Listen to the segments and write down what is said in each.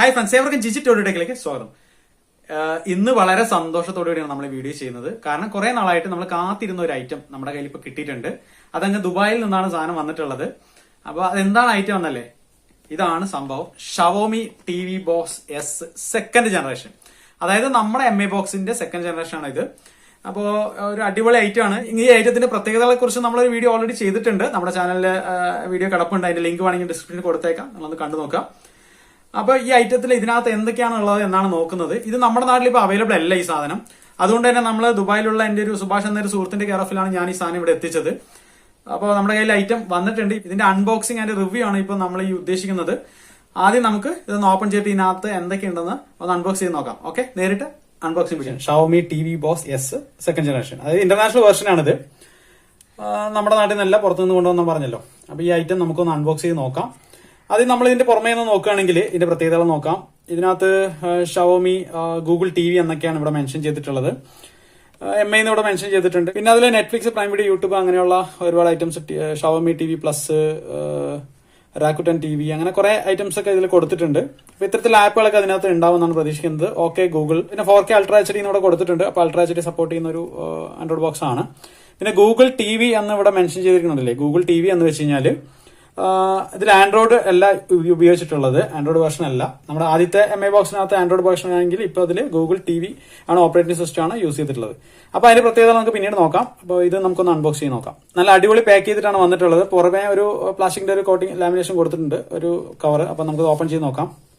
Hi friends ഏവർക്കും ജിജി ടോഡിയിലേക്ക് സ്വാഗതം. ഇന്ന് വളരെ സന്തോഷത്തോടുകൂടിയാണ് നമ്മൾ വീഡിയോ ചെയ്യുന്നത്. കാരണം കുറെ നാളായിട്ട് നമ്മൾ കാത്തിരുന്ന ഒരു ഐറ്റം നമ്മുടെ കയ്യിൽ ഇപ്പൊ കിട്ടിയിട്ടുണ്ട്. അതങ്ങ് ദുബായിൽ നിന്നാണ് സാധനം വന്നിട്ടുള്ളത്. അപ്പൊ അതെന്താണ് ഐറ്റം എന്നല്ലേ? ഇതാണ് സംഭവം. Xiaomi T V box S second generation അതായത് നമ്മുടെ എം എ ബോക്സിന്റെ സെക്കൻഡ് ജനറേഷൻ ആണ് ഇത്. അപ്പോൾ ഒരു അടിപൊളി ഐറ്റം ആണ്. ഈ ഐറ്റത്തിന്റെ പ്രത്യേകതകളെ കുറിച്ച് നമ്മളൊരു വീഡിയോ ഓൾറെഡി ചെയ്തിട്ടുണ്ട്. നമ്മുടെ ചാനലിൽ വീഡിയോ കിടപ്പുണ്ട്. അതിന്റെ ലിങ്ക് വേണമെങ്കിൽ ഡിസ്ക്രിപ്ഷനിൽ കൊടുത്തേക്കാം. നിങ്ങളൊന്ന് കണ്ടു നോക്കാം അപ്പൊ ഈ ഐറ്റത്തിൽ ഇതിനകത്ത് എന്തൊക്കെയാണ് ഉള്ളത് എന്നാണ് നോക്കുന്നത്. ഇത് നമ്മുടെ നാട്ടിൽ ഇപ്പൊ അവൈലബിൾ അല്ല ഈ സാധനം. അതുകൊണ്ട് തന്നെ നമ്മൾ ദുബായിലുള്ള എന്റെ ഒരു സുഭാഷ് എന്നൊരു സുഹൃത്തിന്റെ കെയറഫിലാണ് ഞാൻ ഈ സാധനം ഇവിടെ എത്തിച്ചത്. അപ്പോൾ നമ്മുടെ കയ്യിൽ ഐറ്റം വന്നിട്ടുണ്ട്. ഇതിന്റെ അൺബോക്സിംഗ് ആൻഡ് റിവ്യൂ ആണ് ഇപ്പൊ നമ്മൾ ഈ ഉദ്ദേശിക്കുന്നത്. ആദ്യം നമുക്ക് ഇതൊന്ന് ഓപ്പൺ ചെയ്തിട്ട് ഇതിനകത്ത് എന്തൊക്കെയുണ്ടെന്ന് ഒന്ന് അൺബോക്സ് ചെയ്ത് നോക്കാം. ഓക്കെ നേരിട്ട് അൺബോക്സിംഗ് ചെയ്യാം Xiaomi T V box S second generation അതായത് ഇന്റർനാഷണൽ വേർഷൻ ആണിത്. നമ്മുടെ നാട്ടിൽ നിന്നല്ല പുറത്തുനിന്ന് കൊണ്ടുവന്നു പറഞ്ഞല്ലോ. അപ്പൊ ഈ ഐറ്റം നമുക്കൊന്ന് അൺബോക്സ് ചെയ്ത് നോക്കാം. ആദ്യം നമ്മൾ ഇതിന്റെ പുറമേ നിന്ന് നോക്കുകയാണെങ്കിൽ ഇതിന്റെ പ്രത്യേകതകൾ നോക്കാം. ഇതിനകത്ത് ഷവോമി ഗൂഗിൾ ടി വി എന്നൊക്കെയാണ് ഇവിടെ മെൻഷൻ ചെയ്തിട്ടുള്ളത്. എം ഐ ഇവിടെ മെൻഷൻ ചെയ്തിട്ടുണ്ട്. പിന്നെ അതിൽ നെറ്റ്ഫ്ലിക്സ് പ്രൈം വീഡിയോ യൂട്യൂബ് അങ്ങനെയുള്ള ഒരുപാട് items Xiaomi T V plus Rakuten T V അങ്ങനെ കുറെ ഐറ്റംസ് ഒക്കെ ഇതിൽ കൊടുത്തിട്ടുണ്ട്. അപ്പൊ ഇത്തരത്തിൽ ആപ്പുകളൊക്കെ അതിനകത്ത് ഉണ്ടാവുമെന്നാണ് പ്രതീക്ഷിക്കുന്നത്. ഓക്കെ ഗൂഗിൾ പിന്നെ four K ultra H D ഇവിടെ കൊടുത്തിട്ടുണ്ട്. അപ്പൊ അൾട്രാ എച്ച് ഡി സപ്പോർട്ട് ചെയ്യുന്ന ഒരു ആൻഡ്രോയിഡ് ബോക്സ് ആണ്. പിന്നെ ഗൂഗിൾ ടി വി എന്ന് ഇവിടെ മെൻഷൻ ചെയ്തിരിക്കുന്നുണ്ടല്ലേ? ഗൂഗിൾ ടി വി എന്ന് വെച്ച് കഴിഞ്ഞാൽ ആഹ് ഇതിൽ ആൻഡ്രോയിഡ് അല്ല ഉപയോഗിച്ചിട്ടുള്ളത്. ആൻഡ്രോയിഡ് വേർഷൻ അല്ല. നമ്മുടെ ആദ്യത്തെ എം ഐ ബോക്സിനകത്ത് ആൻഡ്രോയിഡ് വേർഷൻ ആണെങ്കിൽ ഇപ്പോൾ അതിൽ ഗൂഗിൾ ടി വി ആണ് ഓപ്പറേറ്റിംഗ് സിസ്റ്റം ആണ് യൂസ് ചെയ്തിട്ടുള്ളത്. അപ്പോൾ അതിന്റെ പ്രത്യേകത നമുക്ക് പിന്നീട് നോക്കാം. അപ്പോൾ ഇത് നമുക്കൊന്ന് അൺബോക്സ് ചെയ്ത് നോക്കാം. നല്ല അടിപൊളി പാക്ക് ചെയ്തിട്ടാണ് വന്നിട്ടുള്ളത്. പുറമേ ഒരു പ്ലാസ്റ്റിക്കിന്റെ ഒരു കോട്ടിംഗ് ലാമിനേഷൻ കൊടുത്തിട്ടുണ്ട്. ഒരു കവർ അപ്പോൾ നമുക്ക് ഓപ്പൺ ചെയ്ത് നോക്കാം.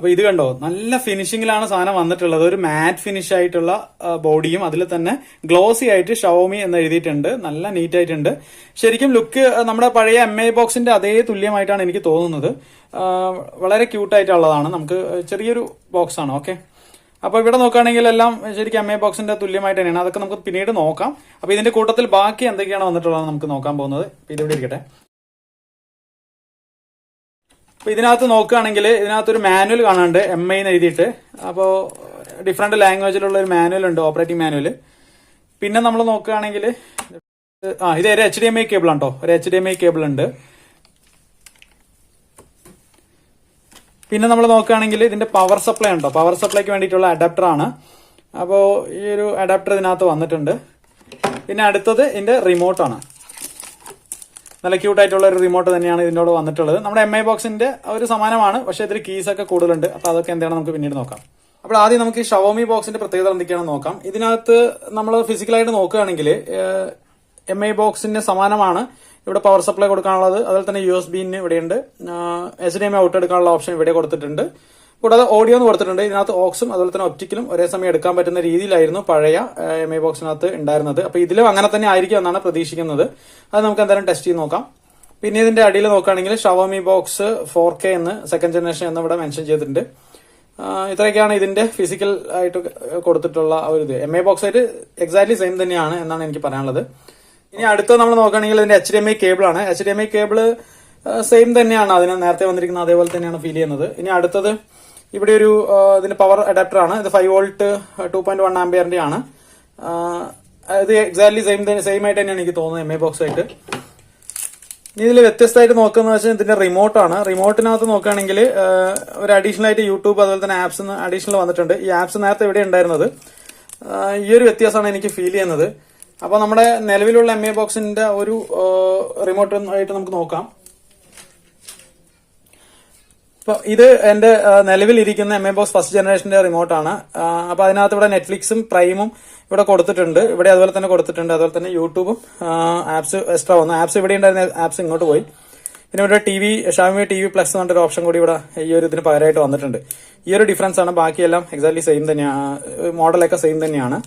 അപ്പൊ ഇത് കണ്ടോ? നല്ല ഫിനിഷിംഗിലാണ് സാധനം വന്നിട്ടുള്ളത്. ഒരു മാറ്റ് ഫിനിഷ് ആയിട്ടുള്ള ബോഡിയും അതിൽ തന്നെ ഗ്ലോസി ആയിട്ട് ഷവോമി എന്ന് എഴുതിയിട്ടുണ്ട്. നല്ല നീറ്റ് ആയിട്ടുണ്ട്. ശരിക്കും ലുക്ക് നമ്മുടെ പഴയ എം ഐ ബോക്സിന്റെ അതേ തുല്യമായിട്ടാണ് എനിക്ക് തോന്നുന്നത്. വളരെ ക്യൂട്ടായിട്ടുള്ളതാണ് നമുക്ക് ചെറിയൊരു ബോക്സ് ആണ് ഓക്കെ അപ്പൊ ഇവിടെ നോക്കുകയാണെങ്കിൽ എല്ലാം ശരിക്കും എം ഐ ബോക്സിന്റെ തുല്യമായിട്ട് തന്നെയാണ്. അതൊക്കെ നമുക്ക് പിന്നീട് നോക്കാം. അപ്പൊ ഇതിന്റെ കൂട്ടത്തിൽ ബാക്കി എന്തൊക്കെയാണ് വന്നിട്ടുള്ളത് നമുക്ക് നോക്കാൻ പോകുന്നത്. ഇതിവിടെ ഇരിക്കട്ടെ. അപ്പൊ ഇതിനകത്ത് നോക്കുകയാണെങ്കിൽ ഇതിനകത്തൊരു മാനുവൽ കാണാണ്ട് എം ഐ എന്ന് എഴുതിയിട്ട്. അപ്പോൾ ഡിഫറെന്റ് ലാംഗ്വേജിലുള്ള ഒരു മാനുവൽ ഉണ്ട് ഓപ്പറേറ്റിംഗ് മാനുവൽ പിന്നെ നമ്മൾ നോക്കുകയാണെങ്കിൽ ആ ഇത് ഒരു H D M I cable ആണോ ഒരു H D M I cable ഉണ്ട്. പിന്നെ നമ്മൾ നോക്കുകയാണെങ്കിൽ ഇതിന്റെ പവർ സപ്ലൈ ഉണ്ടോ? പവർ സപ്ലൈക്ക് വേണ്ടിയിട്ടുള്ള അഡാപ്റ്റർ ആണ്. അപ്പോൾ ഈ ഒരു അഡാപ്റ്റർ ഇതിനകത്ത് വന്നിട്ടുണ്ട്. പിന്നെ അടുത്തത് ഇതിന്റെ റിമോട്ടാണ് നല്ല ക്യൂട്ട് ആയിട്ടുള്ള ഒരു റിമോട്ട് തന്നെയാണ് ഇതിനോട് വന്നിട്ടുള്ളത്. നമ്മുടെ എം ഐ ബോക്സിന്റെ ഒരു സമാനമാണ് പക്ഷേ ഇതിൽ കീസ് ഒക്കെ കൂടുതലുണ്ട്. അപ്പോൾ അതൊക്കെ എന്താണ് നമുക്ക് പിന്നീട് നോക്കാം. അപ്പോൾ ആദ്യം നമുക്ക് ഈ ഷവോമി ബോക്സിന്റെ പ്രത്യേകത എന്തൊക്കെയാണെന്ന് നോക്കാം. ഇതിനകത്ത് നമ്മൾ ഫിസിക്കലായിട്ട് നോക്കുകയാണെങ്കിൽ എം ഐ ബോക്സിന് സമാനമാണ് ഇവിടെ പവർ സപ്ലൈ കൊടുക്കാനുള്ളത്. അതുപോലെ തന്നെ യു എസ് ബിന് ഇവിടെയുണ്ട്. എസ് ഡി എം ഔട്ട് എടുക്കാനുള്ള ഓപ്ഷൻ ഇവിടെ കൊടുത്തിട്ടുണ്ട്. കൂടാതെ ഓഡിയോ എന്ന് കൊടുത്തിട്ടുണ്ട്. ഇതിനകത്ത് ഓക്സും അതുപോലെ തന്നെ ഒപ്റ്റിക്കലും ഒരേ സമയം എടുക്കാൻ പറ്റുന്ന രീതിയിലായിരുന്നു പഴയ എം ഐ ബോക്സിനകത്ത് ഉണ്ടായിരുന്നത്. അപ്പൊ ഇതിലും അങ്ങനെ തന്നെ ആയിരിക്കും എന്നാണ് പ്രതീക്ഷിക്കുന്നത്. അത് നമുക്ക് എന്തായാലും ടെസ്റ്റ് ചെയ്ത് നോക്കാം. പിന്നെ ഇതിന്റെ അടിയിൽ നോക്കുകയാണെങ്കിൽ ഷവോമി ബോക്സ് ഫോർ കെ എന്ന് സെക്കൻഡ് ജനറേഷൻ എന്ന് ഇവിടെ മെൻഷൻ ചെയ്തിട്ടുണ്ട്. ഇത്രയൊക്കെയാണ് ഇതിന്റെ ഫിസിക്കൽ ആയിട്ട് കൊടുത്തിട്ടുള്ള ഒരു ഇത്. എം ഐ ബോക്സ് ആയിട്ട് എക്സാക്ട്ലി സെയിം തന്നെയാണ് എന്നാണ് എനിക്ക് പറയാനുള്ളത്. ഇനി അടുത്ത നമ്മൾ നോക്കുകയാണെങ്കിൽ ഇതിന്റെ H D M I cable ആണ്. H D M I cable same തന്നെയാണ് അതിന് നേരത്തെ വന്നിരിക്കുന്ന അതേപോലെ തന്നെയാണ് ഫീൽ ചെയ്യുന്നത്. ഇനി അടുത്തത് ഇവിടെ ഒരു ഇതിന് പവർ അഡാപ്റ്റർ ആണ്. ഇത് five volt two point one ആംബിയറിന്റെ ആണ്. ഇത് എക്സാക്ട്ലി സെയിം സെയിം ആയിട്ട് തന്നെയാണ് എനിക്ക് തോന്നുന്നത് എം എ ബോക്സ് ആയിട്ട്. ഇനി ഇതിൽ വ്യത്യസ്തമായിട്ട് നോക്കുന്നത് വെച്ചാൽ ഇതിന്റെ റിമോട്ടാണ് റിമോട്ടിനകത്ത് നോക്കുകയാണെങ്കിൽ ഒരു അഡീഷണൽ ആയിട്ട് യൂട്യൂബ് അതുപോലെ തന്നെ ആപ്സ് അഡീഷണൽ വന്നിട്ടുണ്ട്. ഈ ആപ്സ് നേരത്തെ ഇവിടെ ഉണ്ടായിരുന്നത്? ഈ ഒരു വ്യത്യാസമാണ് എനിക്ക് ഫീൽ ചെയ്യുന്നത്. അപ്പോൾ നമ്മുടെ നിലവിലുള്ള എം എ ബോക്സിന്റെ ഒരു റിമോട്ട് ആയിട്ട് നമുക്ക് നോക്കാം. ഇത് എന്റെ നിലവിലിരിക്കുന്ന എം എ ബോക്സ് ഫസ്റ്റ് ജനറേഷന്റെ റിമോട്ടാണ്. അപ്പൊ അതിനകത്ത് ഇവിടെ നെറ്റ്ഫ്ലിക്സും പ്രൈമും ഇവിടെ കൊടുത്തിട്ടുണ്ട്. ഇവിടെ അതുപോലെ തന്നെ കൊടുത്തിട്ടുണ്ട്. അതുപോലെ തന്നെ യൂട്യൂബും ആപ്സ് എക്സ്ട്രാ വന്നു. ആപ്സ് ഇവിടെ ഉണ്ടായിരുന്ന ആപ്സ് ഇങ്ങോട്ട് പോയി. പിന്നെ ഇവിടെ T V Xiaomi T V plus എന്ന് പറഞ്ഞൊരു ഓപ്ഷൻ കൂടി ഇവിടെ ഈ ഒരു ഇതിന് പകരമായിട്ട് വന്നിട്ടുണ്ട്. ഈ ഒരു ഡിഫറൻസ് ആണ്. ബാക്കിയെല്ലാം എക്സാക്ട്ലി സെയിം തന്നെയാണ് മോഡലൊക്കെ സെയിം തന്നെയാണ്.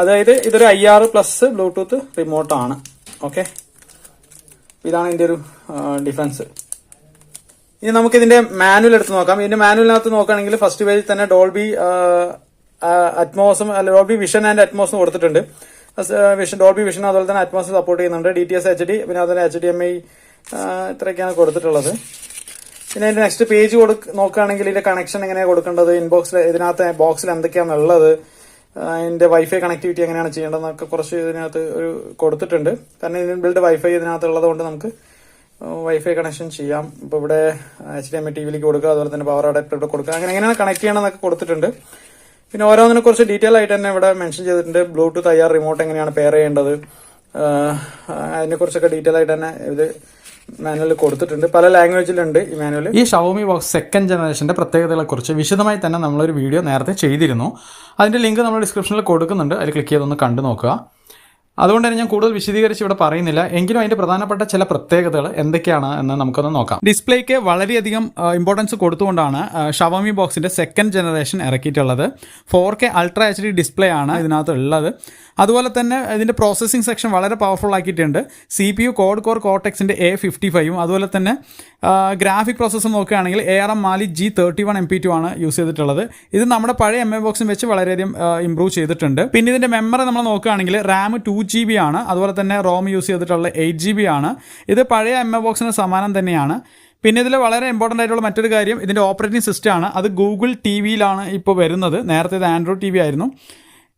അതായത് ഇതൊരു ഐ ആർ പ്ലസ് ബ്ലൂടൂത്ത് റിമോട്ടാണ് ഓക്കെ ഇതാണ് ഇതിന്റെ ഒരു ഡിഫറൻസ് ഇനി നമുക്ക് ഇതിന്റെ മാനുവൽ എടുത്ത് നോക്കാം. ഇതിന്റെ മാനുവലിനകത്ത് നോക്കുകയാണെങ്കിൽ ഫസ്റ്റ് പേജിൽ തന്നെ ഡോൾബി അറ്റ്മോസും ഡോൾബി വിഷൻ ആൻഡ് അറ്റ്മോസും കൊടുത്തിട്ടുണ്ട്. വിഷൻ ഡോൾബി വിഷൻ അതുപോലെ തന്നെ അറ്റ്മോസ് സപ്പോർട്ട് ചെയ്യുന്നുണ്ട്. D T S H D പിന്നെ അതുപോലെ എച്ച് ഡി എം ഐ ഇത്രയൊക്കെയാണ് കൊടുത്തിട്ടുള്ളത്. പിന്നെ അതിന്റെ നെക്സ്റ്റ് പേജ് കൊടുക്ക നോക്കുകയാണെങ്കിൽ ഇതിന്റെ കണക്ഷൻ എങ്ങനെയാണ് കൊടുക്കേണ്ടത്? ഇൻബോക്സിൽ ഇതിനകത്ത് ബോക്സിൽ എന്തൊക്കെയാണ് ഉള്ളത്? അതിന്റെ വൈഫൈ കണക്ടിവിറ്റി എങ്ങനെയാണ് ചെയ്യേണ്ടതെന്നൊക്കെ കുറച്ച് ഇതിനകത്ത് ഒരു കൊടുത്തിട്ടുണ്ട്. കാരണം ഇതിന് ബിൽഡ് വൈഫൈ ഇതിനകത്ത് ഉള്ളത് കൊണ്ട് നമുക്ക് വൈഫൈ കണക്ഷൻ ചെയ്യാം. ഇപ്പൊ ഇവിടെ H D M I T കൊടുക്കുക അതുപോലെ തന്നെ പവർ അഡാപ്റ്റർ ഇവിടെ കൊടുക്കുക. അങ്ങനെ എങ്ങനെയാണ് കണക്ട് ചെയ്യണം എന്നൊക്കെ കൊടുത്തിട്ടുണ്ട്. പിന്നെ ഓരോന്നിനെ കുറച്ച് ഡീറ്റെയിൽ ആയിട്ട് തന്നെ ഇവിടെ മെൻഷൻ ചെയ്തിട്ടുണ്ട്. ബ്ലൂടൂത്ത് ഐ റിമോട്ട് എങ്ങനെയാണ് പെയർ ചെയ്യേണ്ടത് അതിനെ കുറിച്ചൊക്കെ ഡീറ്റെയിൽ ആയിട്ട് തന്നെ ഇത് മാനുവൽ കൊടുത്തിട്ടുണ്ട്. പല ലാംഗ്വേജിലുണ്ട് ഈ മാനുവൽ ഈ ഷവോമി ബോക്സ് സെക്കൻഡ് പ്രത്യേകതകളെ പ്രത്യേകതകളെക്കുറിച്ച് വിശദമായി തന്നെ നമ്മളൊരു വീഡിയോ നേരത്തെ ചെയ്തിരുന്നു. അതിന്റെ ലിങ്ക് നമ്മൾ ഡിസ്ക്രിപ്ഷനിൽ കൊടുക്കുന്നുണ്ട്. അതിൽ ക്ലിക്ക് ചെയ്തൊന്ന് കണ്ടു നോക്കുക. അതുകൊണ്ട് തന്നെ ഞാൻ കൂടുതൽ വിശദീകരിച്ച് ഇവിടെ പറയുന്നില്ല. എങ്കിലും അതിന്റെ പ്രധാനപ്പെട്ട ചില പ്രത്യേകതകൾ എന്തൊക്കെയാണ് എന്ന് നമുക്കൊന്ന് നോക്കാം. ഡിസ്പ്ലേക്ക് വളരെയധികം ഇമ്പോർട്ടൻസ് കൊടുത്തുകൊണ്ടാണ് ഷവമി ബോക്സിന്റെ second generation ഇറക്കിയിട്ടുള്ളത്. Four K ultra H D display ആണ് ഇതിനകത്ത് ഉള്ളത് അതുപോലെ തന്നെ ഇതിന്റെ പ്രോസസ്സിംഗ് സെക്ഷൻ വളരെ പവർഫുൾ ആക്കിയിട്ടുണ്ട്. C P U code core കോർടെക്സിന്റെ A fifty ഫൈവും അതുപോലെ തന്നെ ഗ്രാഫിക് പ്രോസസ്സർ നോക്കുകയാണെങ്കിൽ A R M Mali G thirty one M P two ആണ് യൂസ് ചെയ്തിട്ടുള്ളത്. ഇത് നമ്മുടെ പഴയ എം എ ബോക്സും വെച്ച് വളരെയധികം ഇമ്പ്രൂവ് ചെയ്തിട്ടുണ്ട്. പിന്നെ ഇതിന്റെ മെമ്മറി നമ്മൾ നോക്കുകയാണെങ്കിൽ റാം ടു ജി ബി ആണ്. അതുപോലെ തന്നെ റോം യൂസ് ചെയ്തിട്ടുള്ള എയ്റ്റ് ജി ബി ആണ്. ഇത് പഴയ എം എ ബോക്സിന് സമാനം തന്നെയാണ്. പിന്നെ ഇതിൽ വളരെ ഇമ്പോർട്ടന്റ് ആയിട്ടുള്ള മറ്റൊരു കാര്യം ഇതിന്റെ ഓപ്പറേറ്റിംഗ് സിസ്റ്റം ആണ്. അത് ഗൂഗിൾ ടി വിയിലാണ് ഇപ്പോൾ വരുന്നത്. നേരത്തെ ഇത് ആൻഡ്രോയിഡ് ടി വി ആയിരുന്നു.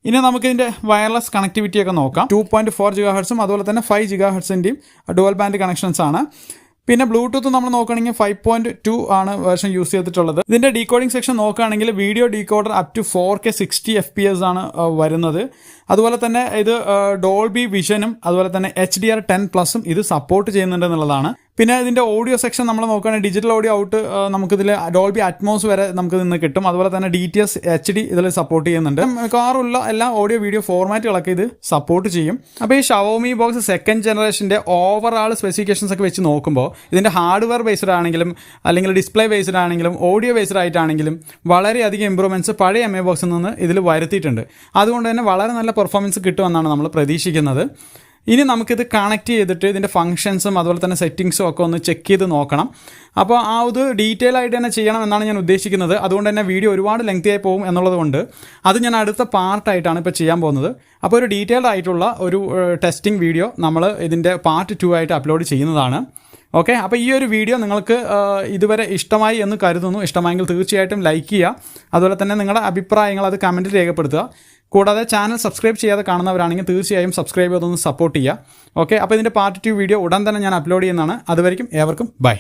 ഇനി നമുക്ക് ഇതിന്റെ വയർലെസ് കണക്ടിവിറ്റി ഒക്കെ നോക്കാം. ടു പോയിന്റ് ഫോർ ജിഗാ ഹെർട്സും അതുപോലെ തന്നെ ഫൈവ് ജിഗാ ഹെർട്സിന്റെയും ഡുവൽ ബാൻഡ് കണക്ഷൻസ് ആണ്. പിന്നെ ബ്ലൂടൂത്ത് നമ്മൾ നോക്കുകയാണെങ്കിൽ ഫൈവ് പോയിന്റ് ടു ആണ് വേർഷൻ യൂസ് ചെയ്തിട്ടുള്ളത്. ഇതിന്റെ ഡീകോഡിംഗ് സെക്ഷൻ നോക്കുകയാണെങ്കിൽ video decoder up to four K sixty F P S ആണ് വരുന്നത്. അതുപോലെ തന്നെ ഇത് ഡോൾബി വിഷനും അതുപോലെ തന്നെ എച്ച് ഡി ആർ ടെൻ പ്ലസും ഇത് സപ്പോർട്ട് ചെയ്യുന്നുണ്ട് എന്നുള്ളതാണ്. പിന്നെ ഇതിന്റെ ഓഡിയോ സെക്ഷൻ നമ്മൾ നോക്കുകയാണെങ്കിൽ ഡിജിറ്റൽ ഓഡിയോ ഔട്ട് നമുക്കിതിൽ ഡോൾബി അറ്റ്മോസ് വരെ നമുക്ക് നിന്ന് കിട്ടും. അതുപോലെ തന്നെ D T S H D ഇതിൽ സപ്പോർട്ട് ചെയ്യുന്നുണ്ട്. കാറുള്ള എല്ലാ ഓഡിയോ വീഡിയോ ഫോർമാറ്റുകളൊക്കെ ഇത് സപ്പോർട്ട് ചെയ്യും. അപ്പോൾ ഈ ഷവോമി ബോക്സ് സെക്കൻഡ് ജനറേഷന്റെ ഓവറാൾ സ്പെസിഫിക്കേഷൻസ് ഒക്കെ വെച്ച് നോക്കുമ്പോൾ ഇതിന്റെ ഹാർഡ്വെയർ ബേസ്ഡ് ആണെങ്കിലും അല്ലെങ്കിൽ ഡിസ്പ്ലേ ബേസ്ഡ് ആണെങ്കിലും ഓഡിയോ ബേസ്ഡ് ആയിട്ടാണെങ്കിലും വളരെയധികം ഇമ്പ്രൂവ്മെന്റ്സ് പഴയ എം എ ബോക്സിൽ നിന്ന് ഇതിൽ വരുത്തിയിട്ടുണ്ട്. അതുകൊണ്ട് തന്നെ വളരെ നല്ല പെർഫോമൻസ് കിട്ടുമെന്നാണ് നമ്മൾ പ്രതീക്ഷിക്കുന്നത്. ഇനി നമുക്കിത് കണക്ട് ചെയ്തിട്ട് ഇതിന്റെ ഫങ്ഷൻസും അതുപോലെ തന്നെ സെറ്റിങ്സും ഒക്കെ ഒന്ന് ചെക്ക് ചെയ്ത് നോക്കണം. അപ്പോൾ ആ ഇത് ഡീറ്റെയിൽ ആയിട്ട് തന്നെ ചെയ്യണം എന്നാണ് ഞാൻ ഉദ്ദേശിക്കുന്നത്. അതുകൊണ്ട് തന്നെ വീഡിയോ ഒരുപാട് ലെങ്തി ആയി പോകും എന്നുള്ളതുകൊണ്ട് അത് ഞാൻ അടുത്ത പാർട്ടായിട്ടാണ് ഇപ്പോൾ ചെയ്യാൻ പോകുന്നത്. അപ്പോൾ ഒരു ഡീറ്റെയിൽഡ് ആയിട്ടുള്ള ഒരു ടെസ്റ്റിംഗ് വീഡിയോ നമ്മൾ ഇതിന്റെ പാർട്ട് ടു ആയിട്ട് അപ്ലോഡ് ചെയ്യുന്നതാണ്. ഓക്കെ അപ്പോൾ ഈ ഒരു വീഡിയോ നിങ്ങൾക്ക് ഇതുവരെ ഇഷ്ടമായി എന്ന് കരുതുന്നു. ഇഷ്ടമായെങ്കിൽ തീർച്ചയായിട്ടും ലൈക്ക് ചെയ്യുക. അതുപോലെ തന്നെ നിങ്ങളുടെ അഭിപ്രായങ്ങൾ അത് കമന്റിൽ രേഖപ്പെടുത്തുക. കൂടാതെ ചാനൽ സബ്സ്ക്രൈബ് ചെയ്യാതെ കാണുന്നവരാണെങ്കിൽ തീർച്ചയായും സബ്സ്ക്രൈബ് ചെയ്തൊന്ന് സപ്പോർട്ട് ചെയ്യുക. ഓക്കെ അപ്പോൾ ഇതിന്റെ പാർട്ട് ടു വീഡിയോ ഉടൻ തന്നെ ഞാൻ അപ്ലോഡ് ചെയ്യുന്നതാണ്. അതുവരെയും ഏവർക്കും ബൈ